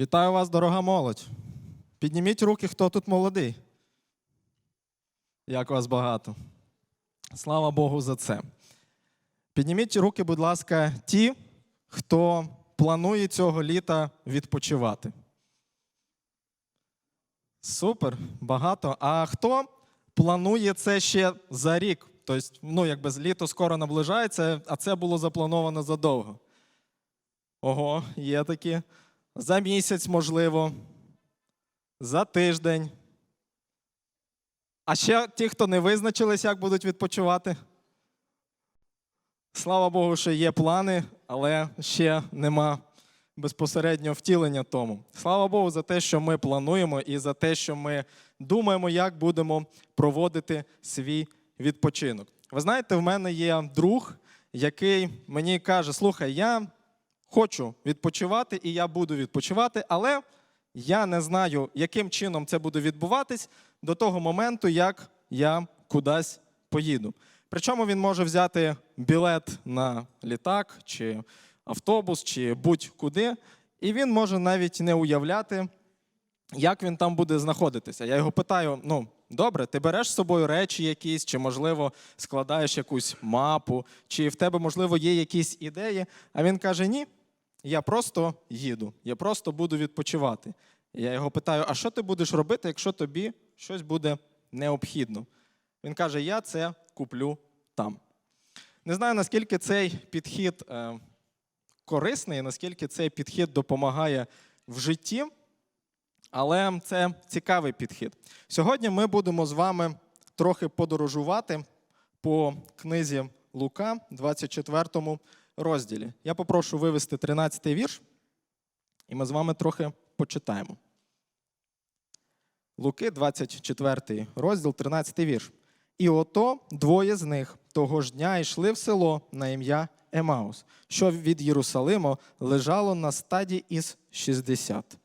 Вітаю вас, дорога молодь. Підніміть руки, хто тут молодий. Як вас багато. Слава Богу за це. Підніміть руки, будь ласка, ті, хто планує цього літа відпочивати. Супер, багато. А хто планує це ще за рік? Тобто, ну, якби літо скоро наближається, а це було заплановано задовго. Ого, є такі. За місяць, можливо, за тиждень. А ще ті, хто не визначились, як будуть відпочивати. Слава Богу, що є плани, але ще нема безпосереднього втілення тому. Слава Богу, за те, що ми плануємо, і за те, що ми думаємо, як будемо проводити свій відпочинок. Ви знаєте, в мене є друг, який мені каже: слухай, я хочу відпочивати, і я буду відпочивати, але я не знаю, яким чином це буде відбуватись до того моменту, як я кудись поїду. Причому він може взяти білет на літак, чи автобус, чи будь-куди, і він може навіть не уявляти, як він там буде знаходитися. Я його питаю: ну, добре, ти береш з собою речі якісь, чи, можливо, складаєш якусь мапу, чи в тебе, можливо, є якісь ідеї. А він каже: ні, я просто їду, я просто буду відпочивати. Я його питаю: а що ти будеш робити, якщо тобі щось буде необхідно? Він каже: Я це куплю там. Не знаю, наскільки цей підхід е, корисний, наскільки цей підхід допомагає в житті, але це цікавий підхід. Сьогодні ми будемо з вами трохи подорожувати по книзі Лука, 24 розділі. Я попрошу вивести 13 вірш, і ми з вами трохи почитаємо. Луки, 24 розділ, 13 вірш. І ото двоє з них того ж дня йшли в село на ім'я Емаус, що від Єрусалиму лежало на стаді із 60.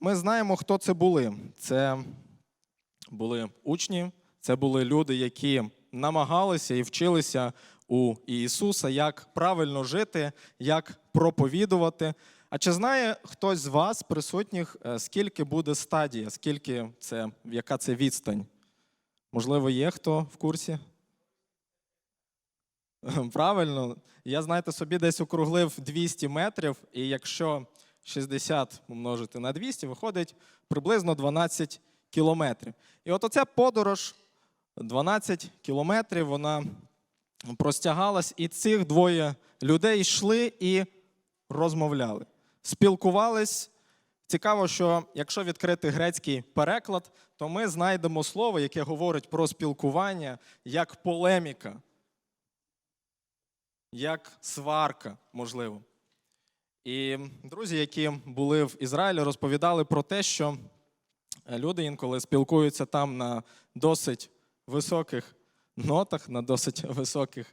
Ми знаємо, хто це були. Це були учні, це були люди, які намагалися і вчилися у Ісуса, як правильно жити, як проповідувати. А чи знає хтось з вас, присутніх, е, скільки буде стадія, скільки це, яка це відстань? Можливо, є хто в курсі? Правильно, я, знаєте, собі десь округлив 200 метрів, і якщо 60 умножити на 200, виходить приблизно 12 кілометрів. І от оця подорож 12 кілометрів, вона простягалась, і цих двоє людей йшли і розмовляли, спілкувались. Цікаво, що якщо відкрити грецький переклад, то ми знайдемо слово, яке говорить про спілкування як полеміка, як сварка, можливо. І друзі, які були в Ізраїлі, розповідали про те, що люди інколи спілкуються там на досить високих нотах, на досить високих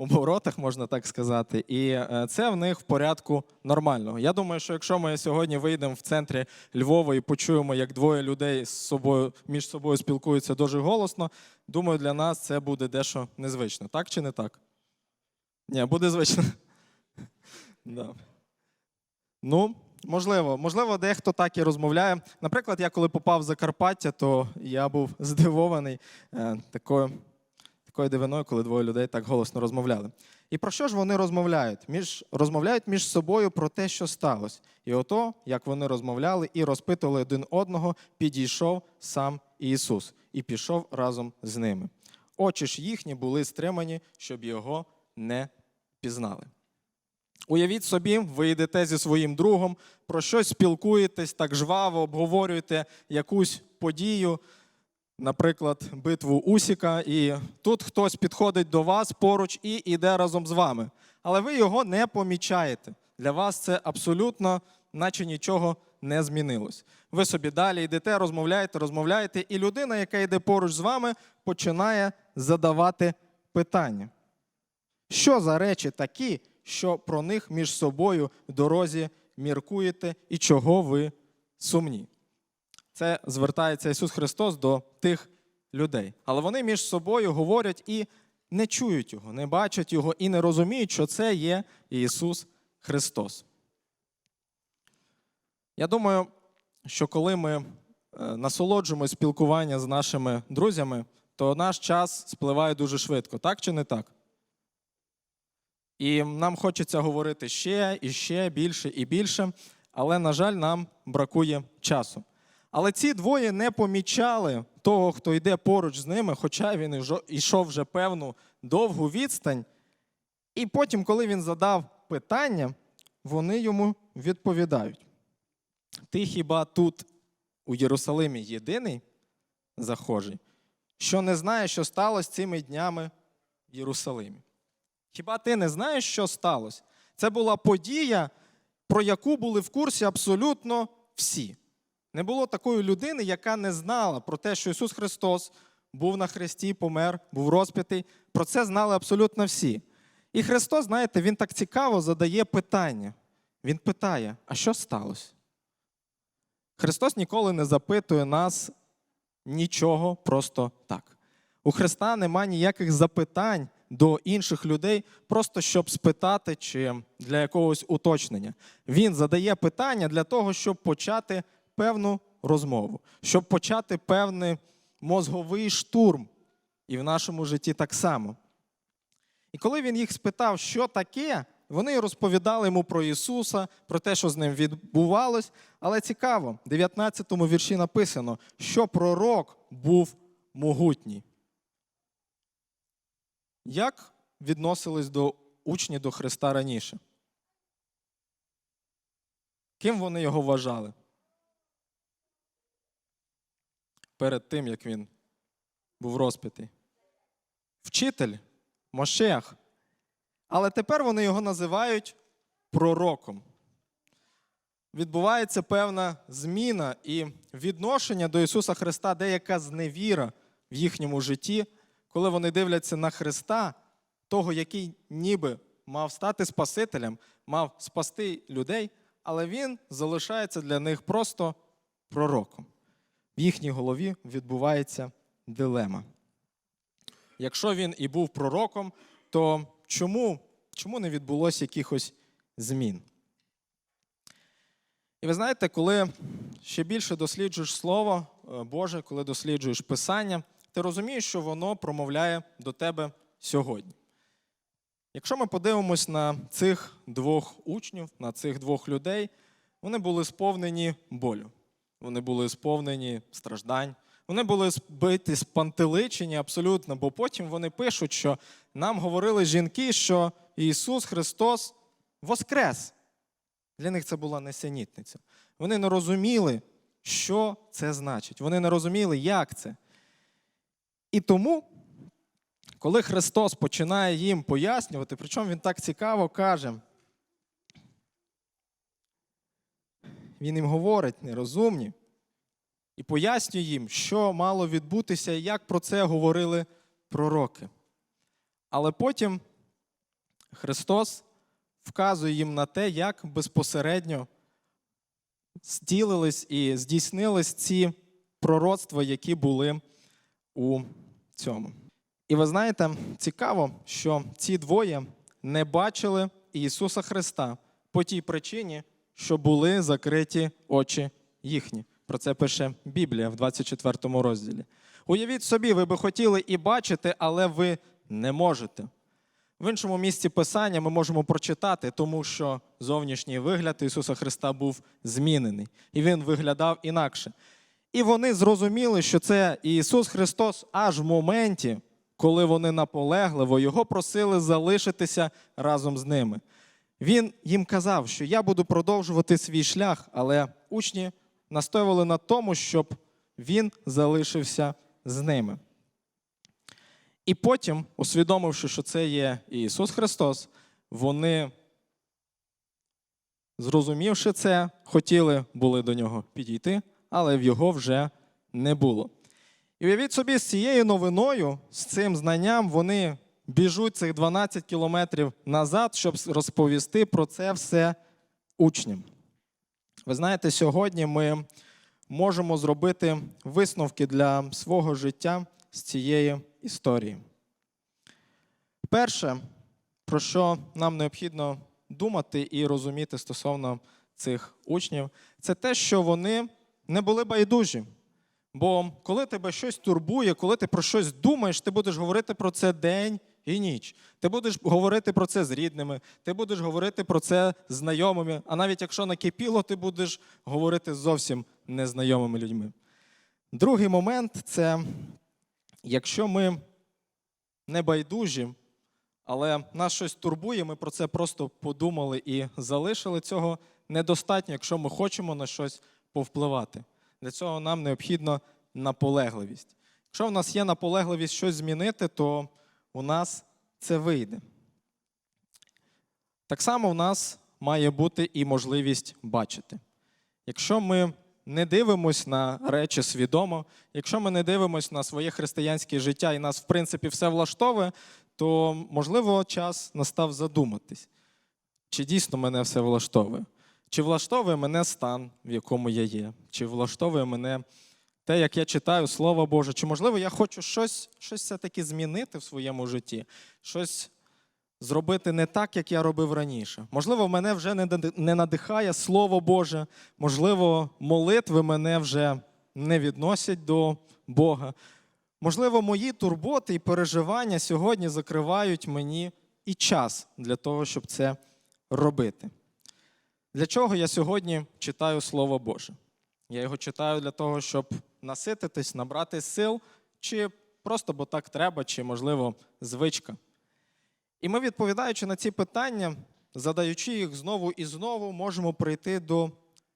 оборотах, можна так сказати, і е, це в них в порядку нормального. Я думаю, що якщо ми сьогодні вийдемо в центрі Львова і почуємо, як двоє людей з собою між собою спілкуються дуже голосно, думаю, для нас це буде дещо незвично. Так чи не так? Ні, буде звично. Да. Ну, можливо, можливо, дехто так і розмовляє. Наприклад, я коли попав в Закарпаття, то я був здивований е, такою такою дивиною, коли двоє людей так голосно розмовляли. І про що ж вони розмовляють? Між, розмовляють між собою про те, що сталося. І ото, як вони розмовляли і розпитували один одного, підійшов сам Ісус і пішов разом з ними. Очі ж їхні були стримані, щоб його не пізнали. Уявіть собі, ви йдете зі своїм другом, про щось спілкуєтесь так жваво, обговорюєте якусь подію, наприклад, битву Усіка, і тут хтось підходить до вас поруч і йде разом з вами. Але ви його не помічаєте. Для вас це абсолютно, наче нічого не змінилось. Ви собі далі йдете, розмовляєте, розмовляєте, і людина, яка йде поруч з вами, починає задавати питання. Що за речі такі, що про них між собою в дорозі міркуєте і чого ви сумні? Це звертається Ісус Христос до тих людей. Але вони між собою говорять і не чують Його, не бачать Його і не розуміють, що це є Ісус Христос. Я думаю, що коли ми е, насолоджуємось спілкування з нашими друзями, то наш час спливає дуже швидко, так чи не так? І нам хочеться говорити ще і ще більше і більше, але, на жаль, нам бракує часу. Але ці двоє не помічали того, хто йде поруч з ними, хоча він ішов вже певну довгу відстань. І потім, коли він задав питання, вони йому відповідають: Ти хіба тут, у Єрусалимі, єдиний захожий, що не знаєш, що сталося цими днями в Єрусалимі? Хіба ти не знаєш, що сталося? Це була подія, про яку були в курсі абсолютно всі. Не було такої людини, яка не знала про те, що Ісус Христос був на хресті, помер, був розп'ятий. Про це знали абсолютно всі. І Христос, знаєте, Він так цікаво задає питання. Він питає: а що сталося? Христос ніколи не запитує нас нічого просто так. У Христа нема ніяких запитань до інших людей, просто щоб спитати чи для якогось уточнення. Він задає питання для того, щоб почати певну розмову, щоб почати певний мозговий штурм. І в нашому житті так само. І коли він їх спитав, що таке, вони розповідали йому про Ісуса, про те, що з ним відбувалось. Але цікаво, в 19 му вірші написано, що пророк був могутній. Як відносились до учні до Христа раніше? Ким вони його вважали? Перед тим, як він був розпитий? Вчитель, Мошех. Але тепер вони його називають пророком. Відбувається певна зміна і відношення до Ісуса Христа, деяка зневіра в їхньому житті, коли вони дивляться на Христа, того, який ніби мав стати Спасителем, мав спасти людей, але Він залишається для них просто пророком. В їхній голові відбувається дилема. Якщо він і був пророком, то чому, чому не відбулося якихось змін? І ви знаєте, коли ще більше досліджуєш Слово е, Боже, коли досліджуєш Писання, ти розумієш, що воно промовляє до тебе сьогодні. Якщо ми подивимось на цих двох учнів, на цих двох людей, вони були сповнені болю, вони були сповнені страждань, вони були збиті з пантеличені абсолютно, бо потім вони пишуть, що нам говорили жінки, що Ісус Христос воскрес. Для них це була несенітниця. Вони не розуміли, що це значить. Вони не розуміли, як це. І тому, коли Христос починає їм пояснювати, причому Він так цікаво каже, Він їм говорить нерозумні і пояснює їм, що мало відбутися і як про це говорили пророки. Але потім Христос вказує їм на те, як безпосередньо зділились і здійснились ці пророцтва, які були у цьому. І ви знаєте, цікаво, що ці двоє не бачили Ісуса Христа по тій причині, що були закриті очі їхні. Про це пише Біблія в 24 розділі. Уявіть собі, ви би хотіли і бачити, але ви не можете. В іншому місці Писання ми можемо прочитати, тому що зовнішній вигляд Ісуса Христа був змінений, і Він виглядав інакше. І вони зрозуміли, що це Ісус Христос аж в моменті, коли вони наполегливо Його просили залишитися разом з ними. Він їм казав, що я буду продовжувати свій шлях, але учні настоювали на тому, щоб він залишився з ними. І потім, усвідомивши, що це є Ісус Христос, вони, зрозумівши це, хотіли були до нього підійти, але в його вже не було. І уявіть собі, з цією новиною, з цим знанням, вони біжуть цих 12 кілометрів назад, щоб розповісти про це все учням. Ви знаєте, сьогодні ми можемо зробити висновки для свого життя з цієї історії. Перше, про що нам необхідно думати і розуміти стосовно цих учнів, це те, що вони не були байдужі. Бо коли тебе щось турбує, коли ти про щось думаєш, ти будеш говорити про це день і ніч. Ти будеш говорити про це з рідними, ти будеш говорити про це з знайомими, а навіть якщо накипіло, ти будеш говорити з зовсім незнайомими людьми. Другий момент це якщо ми не байдужі, але нас щось турбує, ми про це просто подумали і залишили. Цього недостатньо, якщо ми хочемо на щось повпливати. Для цього нам необхідна наполегливість. Якщо в нас є наполегливість щось змінити, то у нас це вийде. Так само в нас має бути і можливість бачити. Якщо ми не дивимось на речі свідомо, якщо ми не дивимось на своє християнське життя і нас, в принципі, все влаштовує, то, можливо, час настав задуматись, чи дійсно мене все влаштовує. Чи влаштовує мене стан, в якому я є? Чи влаштовує мене те, як я читаю Слово Боже? Чи, можливо, я хочу щось, щось все-таки змінити в своєму житті, щось зробити не так, як я робив раніше? Можливо, мене вже не надихає Слово Боже, можливо, молитви мене вже не відносять до Бога. Можливо, мої турботи і переживання сьогодні закривають мені і час для того, щоб це робити. Для чого я сьогодні читаю Слово Боже? Я його читаю для того, щоб насититись, набрати сил, чи просто бо так треба, чи, можливо, звичка. І ми, відповідаючи на ці питання, задаючи їх знову і знову, можемо прийти до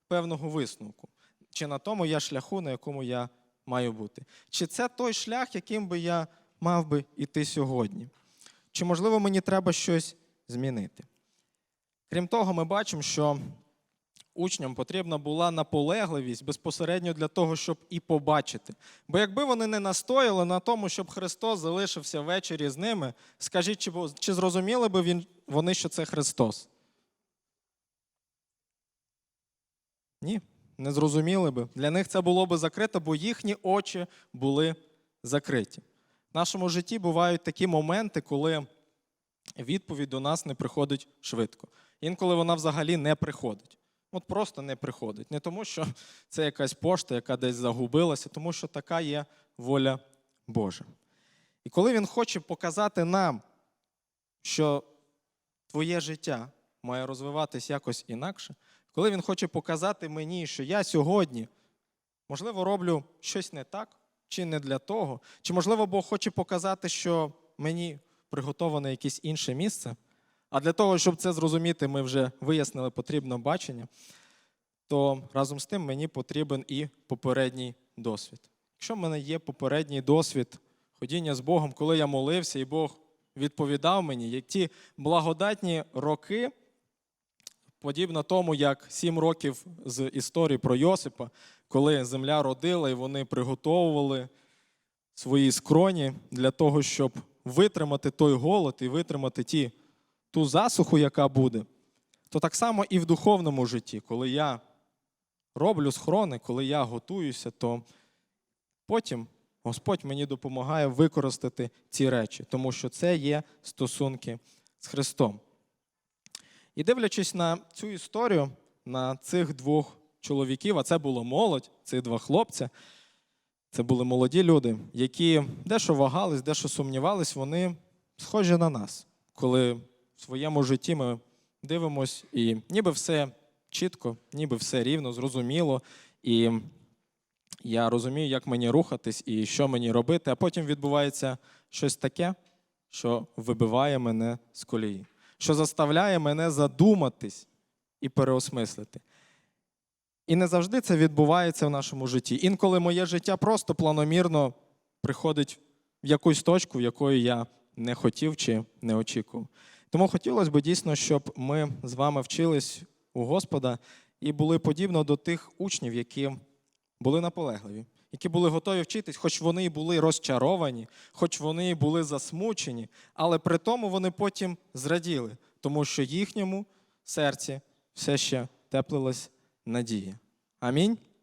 певного висновку. Чи на тому я шляху, на якому я маю бути? Чи це той шлях, яким би я мав би іти сьогодні? Чи, можливо, мені треба щось змінити? Крім того, ми бачимо, що учням потрібна була наполегливість безпосередньо для того, щоб і побачити. Бо якби вони не настояли на тому, щоб Христос залишився ввечері з ними, скажіть, чи, чи зрозуміли би він, вони, що це Христос? Ні, не зрозуміли би. Для них це було би закрито, бо їхні очі були закриті. В нашому житті бувають такі моменти, коли відповідь до нас не приходить швидко. Інколи вона взагалі не приходить. От просто не приходить. Не тому, що це якась пошта, яка десь загубилася, тому що така є воля Божа. І коли він хоче показати нам, що твоє життя має розвиватись якось інакше, коли він хоче показати мені, що я сьогодні, можливо, роблю щось не так, чи не для того, чи, можливо, Бог хоче показати, що мені приготоване якесь інше місце. А для того, щоб це зрозуміти, ми вже вияснили потрібно бачення, то разом з тим мені потрібен і попередній досвід. Якщо в мене є попередній досвід ходіння з Богом, коли я молився, і Бог відповідав мені, як ті благодатні роки, подібно тому, як сім років з історії про Йосипа, коли земля родила і вони приготовували свої скроні для того, щоб витримати той голод і витримати ті, ту засуху, яка буде, то так само і в духовному житті, коли я роблю схорони, коли я готуюся, то потім Господь мені допомагає використати ці речі, тому що це є стосунки з Христом. І дивлячись на цю історію, на цих двох чоловіків, а це було молодь, ці два хлопця, це були молоді люди, які дещо вагались, дещо сумнівались, вони схожі на нас, коли своєму житті ми дивимось, і ніби все чітко, ніби все рівно, зрозуміло. І я розумію, як мені рухатись і що мені робити, а потім відбувається щось таке, що вибиває мене з колії, що заставляє мене задуматись і переосмислити. І не завжди це відбувається в нашому житті. Інколи моє життя просто планомірно приходить в якусь точку, в якої я не хотів чи не очікував. Тому хотілося б дійсно, щоб ми з вами вчились у Господа і були подібно до тих учнів, які були наполегливі, які були готові вчитись, хоч вони і були розчаровані, хоч вони і були засмучені, але при тому вони потім зраділи, тому що їхньому серці все ще теплилась надія. Амінь.